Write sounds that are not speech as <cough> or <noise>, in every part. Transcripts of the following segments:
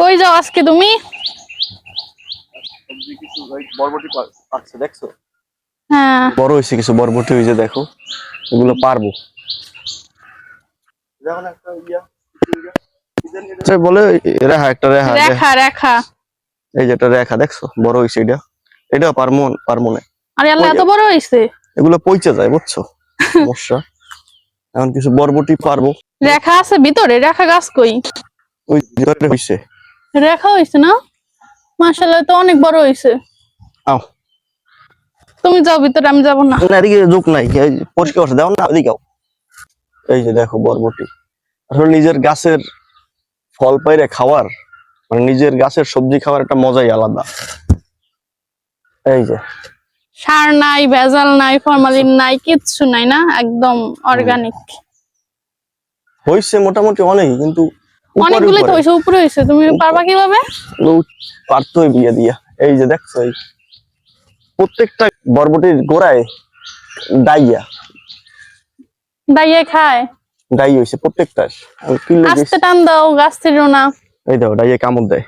কই যাও আজকে তুমি? বরবটি দেখছ? হ্যাঁ। বড় হয়েছে কিছু বরবটি হয়েছে দেখো এগুলো পারব। যেমন একটা ইয়া আচ্ছা, বলে রেহা একটা রেহা দেখ। রেখা রেখা। এই যে একটা রেখা দেখছ? বড় হয়েছে এটা। এটা পারমো পারমো না আরে আল্লাহ এত বড় হইছে এগুলো পইচে যায় বুঝছ? সমস্যা। এখন কিছু বরবটি পারব। রেখা আছে ভিতরে রেখা গাছ কই? ওই ভিতরে হইছে। রেখা হয়েছে না? মাশাআল্লাহ তো অনেক বড় হয়েছে। আও। তুমি যাও ভিতরে আমি যাব না। না এদিকে যোগ নাই। পরিষ্কার দেখো না এই যে দেখো বরবটি। আসলে নিজের গাছের ফল পাইরে খাওয়ার মানে নিজের গাছের সবজি খাওয়ার একটা মজাই আলাদা। এই যে। সার নাই ভেজাল নাই ফরমালিন নাই কিচ্ছু নাই না? একদম অর্গানিক হইছে মোটামুটি অনেক কিন্তু অনেকগুলোই তো উপরে। উপরে হইছে তুমি পারবা কীভাবে? ও পারতোই বিয়ে দিয়া। এই যে দেখছ এই প্রত্যেকটা বরবটির গোড়ায় দাইয়ে খায়? হইছে প্রত্যেকটা। আস্তে টান দাও গাছ ছিল না। এই দেখো ডাইয়ে কামড় দেয়।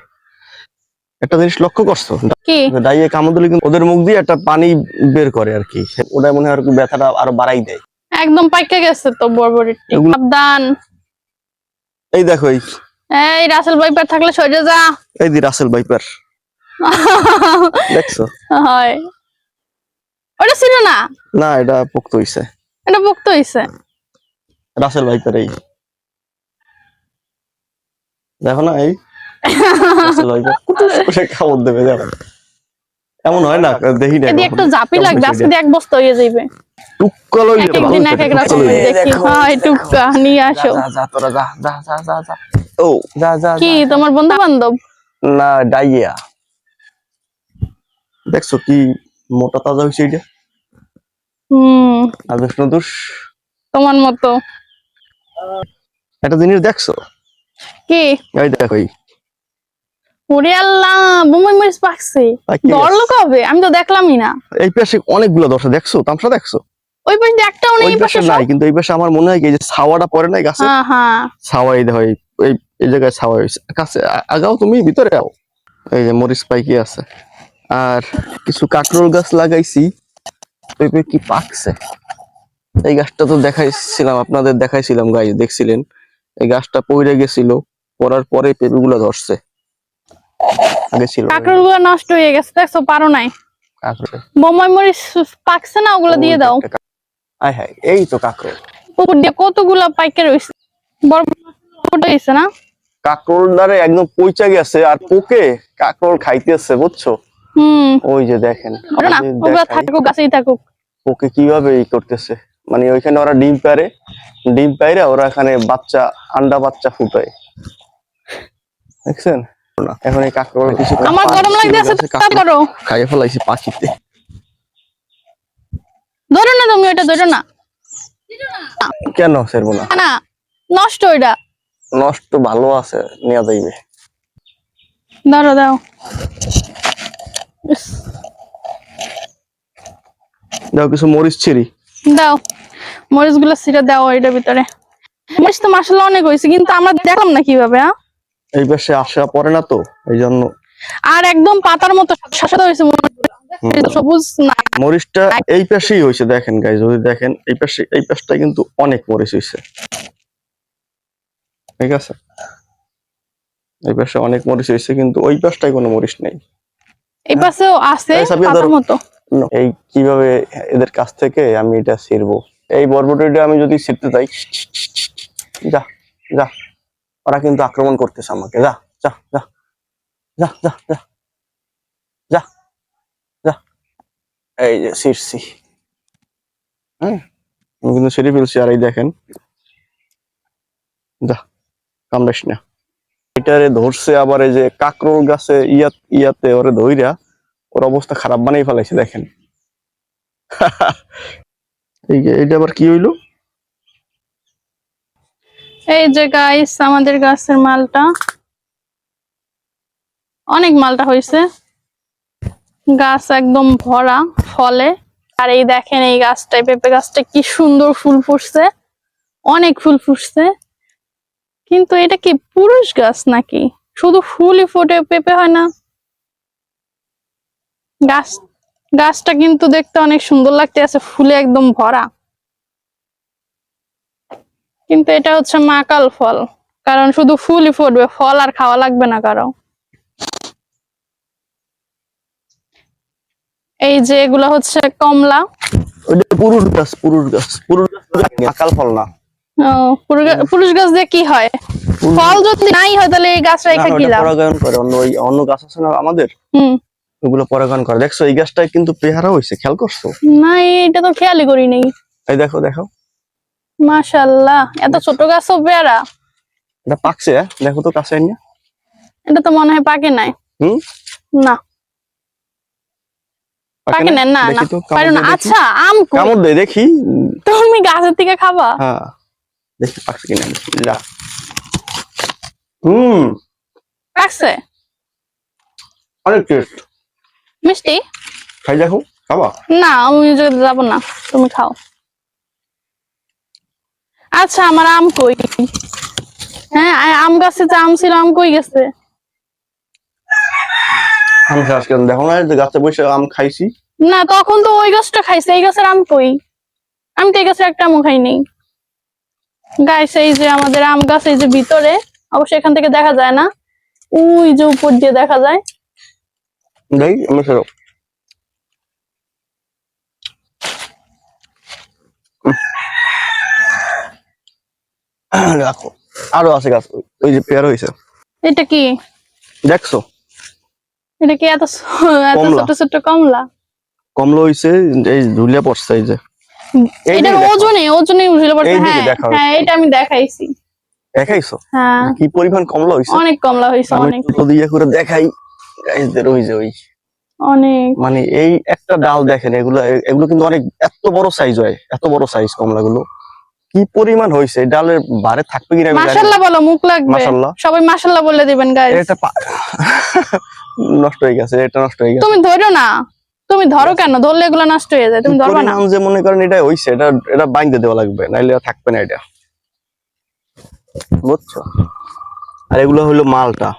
একটা জিনিস লক্ষ্য করছ? কি? ডাইয়ে কামড় দিলে কিন্তু ওদের মুখ দিয়ে একটা পানি বের করে আর কি। ওটা মনে হয় আর কি ব্যথাটা আরও বাড়াই দেয়। একদম পাইকে গেছে তো বরবরিটি এগুলো- সাবধান। এই দেখো এই এই রাসেল ভাইপার থাকলে সরে যা। এই দি রাসেল ভাইপার। দেখছ? হয়। ওটা ছিল না? না এটা পোক্ত হইছে। এটা পোক্ত হইছে? রাসেল ভাইপার এই। দেখো না এই রাসেল ভাইপার। সে কামড় দেবে দেখো। এমন হয় না দেখি না এদি একটা জাপি কেমন লাগবে আজকে এক বস্তা হয়ে যাইবে। টুক্কা লইলে এক তো ভালো এক এক রকম দেখি। হয় টুকা নিয়ে আসো। যা যা তোরা যা যা যা যা যা। ও যা যা কি তোমার বন্ধু বান্ধব না ডাইয়া। দেখছ কি মোটা তাজা হয়েছে এটা হম। আদর্শ তোমার মতো। একটা জিনিস দেখছ? কি? এই দেখো এই। ওরে আল্লাহ বুমাই মরিচ পাকছে। আমি তো দেখলামই না। এই পাশে অনেকগুলো দর্শক দেখছ? তামসা দেখছ? ওই পাশে একটাও নেই এই পাশে নাই কিন্তু এই পাশে আমার মনে হয় এই যে ছাওয়াটা পড়ে নাই গাছে? হ্যাঁ হ্যাঁ। ছাওয়া এই দেখো এই এই- জায়গায় ছাওয়া কাছে আগাও তুমি ভিতরে আও। এই যে মরিচ পাইকি আছে। আর কিছু কাকরোল গাছ লাগাইছি। ওই কি পাকছে? এই গাছটা তো দেখাইছিলাম আপনাদের দেখাইছিলাম গাই দেখছিলেন? এই গাছটা পড়ে গেছিল পড়ার পরে পেঁপেগুলো ধরছে। আগে ছিল কাঁকড় নষ্ট হয়ে গেছে দেখছ পারো নাই। কাকরোল। বোমাই মরিচ পাকছে না ওগুলো দিয়ে দাও। আয় হায় এই তো কাকরোল। উপর দিয়ে কতগুলা পাইকে রয়েছে বড় বড় হয়েছে না? কাকরোল দ্বারে একদম পইচা গেছে আর পোকে কাকরোল খাইতেছে বুঝছ? হুম। ওই যে দেখেন ওগুলা থাকুক গাছেই থাকুক। ওকে কীভাবে ই করতেছে? মানে ওইখানে ওরা ডিম পারে ডিম পাইরে ওরা এখানে বাচ্চা আন্ডা বাচ্চা ফুটায়। দেখছেন? এখন এই কাকড় কিছু আমার গরম লাগতেছে তা করো খাইয়ে ফেলাইছি পাখিতে ধরো না তুমি ওটা ধরো না। কেন সেরবো না? না নষ্ট ওইটা। নষ্ট ভালো আছে নেওয়া যাইবে। ধরো দাও দাও কিছু মরিচ ছিড়ি। দাও। মরিচগুলো ছিঁড়ে দাও এটার ভিতরে। মরিচ তো মাসাল্লাহ অনেক হয়েছে কিন্তু আমরা দেখলাম না কীভাবে এই পাশে আসা পড়ে না তো এই জন্য আর একদম পাতার মতো হয়েছে মরিচগুলো। সবুজ না মরিচটা এই পাশেই হয়েছে দেখেন গাই যদি দেখেন এই পাশে এই পাশটা কিন্তু অনেক মরিচ হয়েছে। ঠিক আছে? এই পাশে অনেক মরিচ হয়েছে কিন্তু ওই পাশটায় কোনো মরিচ নেই। এই পাশেও আছে। মতো। এই কীভাবে এদের কাছ থেকে আমি এটা ছিড়বো? এই বরবটিটা আমি যদি ছিড়তে চাই যা যা। ওরা কিন্তু আক্রমণ করতেছে আমাকে। যা যা যা। যা যা যা যা এই যে হ্যাঁ কিন্তু ফেলছি, আর এই দেখেন। যা, কামড়াস না। এটারে ধরছে আবার এই যে কাকরোল গাছে ইয়া ইয়াতে ওরে ওর অবস্থা খারাপ বানাই ফেলাইছে, দেখেন। <laughs> এই এটা আবার কি হইল? এই যে গাইস আমাদের গাছের মালটা। অনেক মালটা হয়েছে গাছ একদম ভরা ফলে। আর এই দেখেন এই গাছটায়, পেঁপে গাছটা কি সুন্দর ফুল ফুটছে। অনেক ফুল ফুটছে। কিন্তু এটা কি পুরুষ গাছ নাকি? শুধু ফুলই ফুটে, পেঁপে হয় না। গাছ, গাছটা কিন্তু দেখতে অনেক সুন্দর লাগতে আছে, ফুলে একদম ভরা। কিন্তু এটা হচ্ছে মাকাল ফল, কারণ শুধু ফুলই ফুটবে, ফল আর খাওয়া লাগবে না কারও। এই যে এগুলা হচ্ছে কমলা। ওইটা পুরুষ গাছ পুরুষ গাছ। পুরুষ গাছ আকাল ফল না। পুরুষ গাছ দিয়ে কি হয়? ফল যদি নাই হয় তাহলে এই গাছ না, রেখে কি লাভ? পরাগায়ন করে। অন্য ওই অন্য গাছ আছে না আমাদের? হুম। ওগুলো পরাগায়ন করে। দেখছ এই গাছটায় কিন্তু পেয়ারা হয়েছে খেয়াল করছ? না এটা তো খেয়ালই করি নাই। এই দেখো দেখো। মাশাল্লাহ এত ছোট গাছও পেয়ারা? এটা পাকছে হ্যাঁ? দেখো তো কাছে আইনা। এটা তো মনে হয় পাকে নাই। হুম? না। পাকে না না না আচ্ছা আম? কামড় দে দেখি। তুমি গাছের থেকে খাবা। হ্যাঁ। দেখি পাকছে কিনা? হুম। পাকছে? অনেক টেস্ট মিষ্টি? খাই দেখো খাবা? না আমি যে যাব না। তুমি খাও। আচ্ছা আমার আম কই? হ্যাঁ আম গাছে যে আম ছিল আম কই গেছে? আম খাস কেন? দেখো না গাছে বসে আম খাইছি। না তখন তো ওই গাছটা খাইছে এই গাছের আম কই? আমি তো এই গাছের একটা আমও খাই নাই। গাছ এই যে আমাদের আম গাছ এই যে ভিতরে অবশ্যই এখান থেকে দেখা যায় না। ওই যে উপর দিয়ে দেখা যায়। দেখি আমি সেরকম রাখো। আরও আছে গাছ ওই- ওই যে পেয়ার হয়েছে এটা কি? দেখছ? এটা কি এত এত। ছোট ছোট কমলা? কমলা হয়েছে এই ঝুলিয়া পড়ছে এই যে। এটা ওজনে ওজনে উঠে পড়ছে। হ্যাঁ হ্যাঁ এটা আমি দেখাইছি। দেখাইছো? হ্যাঁ। কি পরিমাণ কমলা হয়েছে অনেক কমলা হয়েছে অনেক। ছোট দিয়ে করে দেখাই। গাইজদের ওই যে ওই। অনেক। মানে এই একটা ডাল দেখেন এগুলো এগুলো কিন্তু অনেক এত বড় সাইজ হয় এত বড় সাইজ কমলা গুলো কি পরিমাণ হয়েছে ডালের বারে থাকবে কিনা জানি বলো মুখ লাগবে। মাশাআল্লাহ। সবাই মাশাল্লাহ বলে দিবেন গাইস এটা <laughs> নষ্ট হয়ে গেছে এটা নষ্ট হয়ে গেছে। তুমি ধরো না। তুমি ধরো কেন? ধরলে এগুলো নষ্ট হয়ে যায়। তুমি ধরবা না। যে মনে করেন এটা হইছে এটা এটা বাইন্দে দেওয়া লাগবে নাইলে থাকবে না এটা। বুঝছ? আর এগুলো হলো মালটা।